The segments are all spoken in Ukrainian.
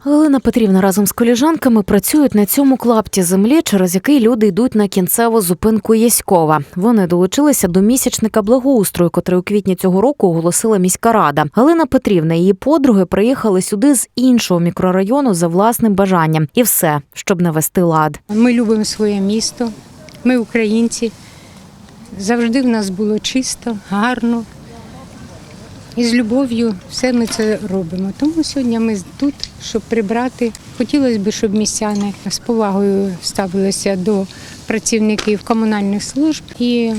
Галина Петрівна разом з коліжанками працюють на цьому клапті землі, через який люди йдуть на кінцеву зупинку Єськова. Вони долучилися до місячника благоустрою, котрий у квітні цього року оголосила міська рада. Галина Петрівна і її подруги приїхали сюди з іншого мікрорайону за власним бажанням, і все, щоб навести лад. Ми любимо своє місто, ми українці. Завжди в нас було чисто, гарно. І з любов'ю все ми це робимо. Тому сьогодні ми тут, щоб прибрати. Хотілося б, щоб містяни з повагою ставилися до працівників комунальних служб і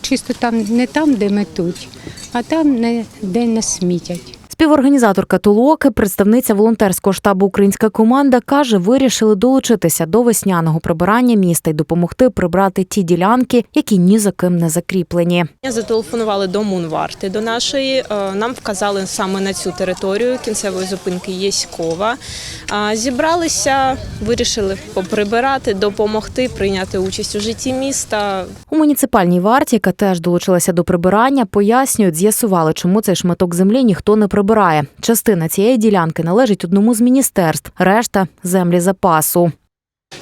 чисто там не там, де метуть, а там, де не смітять. Співорганізаторка Толоки, представниця волонтерського штабу Українська команда, каже, вирішили долучитися до весняного прибирання міста і допомогти прибрати ті ділянки, які ні за ким не закріплені. Зателефонували до Мунварти до нашої. е, Нам вказали саме на цю територію кінцевої зупинки Єськова. Зібралися, вирішили поприбирати, допомогти, прийняти участь у житті міста. У муніципальній варті, яка теж долучилася до прибирання, пояснюють, з'ясували, чому цей шматок землі ніхто не прибирає. Частина цієї ділянки належить одному з міністерств, решта землі запасу.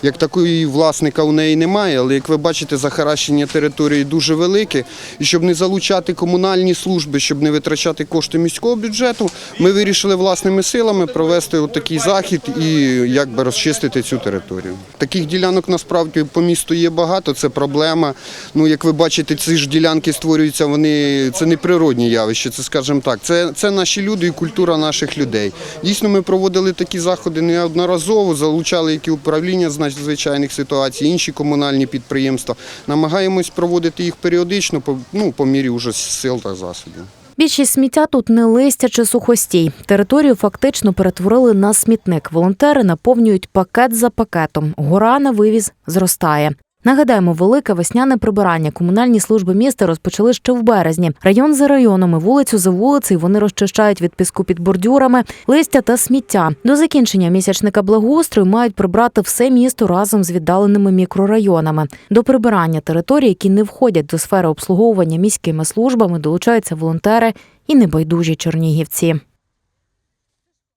Як такої власника у неї немає, але як ви бачите, захаращення території дуже велике. І щоб не залучати комунальні служби, щоб не витрачати кошти міського бюджету, ми вирішили власними силами провести такий захід і якби розчистити цю територію. Таких ділянок насправді по місту є багато, це проблема. Ну, як ви бачите, ці ж ділянки створюються, вони це не природні явища, це скажімо так. Це, це наші люди і культура наших людей. Дійсно, ми проводили такі заходи неодноразово, залучали які управління з надзвичайних ситуацій, інші комунальні підприємства. Намагаємось проводити їх періодично, ну, по мірі уже сил та засобів. Більшість сміття тут не листя чи сухостій. Територію фактично перетворили на смітник. Волонтери наповнюють пакет за пакетом. Гора на вивіз зростає. Нагадаємо, велике весняне прибирання комунальні служби міста розпочали ще в березні. Район за районом, і вулицю за вулицею вони розчищають від піску під бордюрами, листя та сміття. До закінчення місячника благоустрою мають прибрати все місто разом з віддаленими мікрорайонами. До прибирання територій, які не входять до сфери обслуговування міськими службами, долучаються волонтери і небайдужі чернігівці.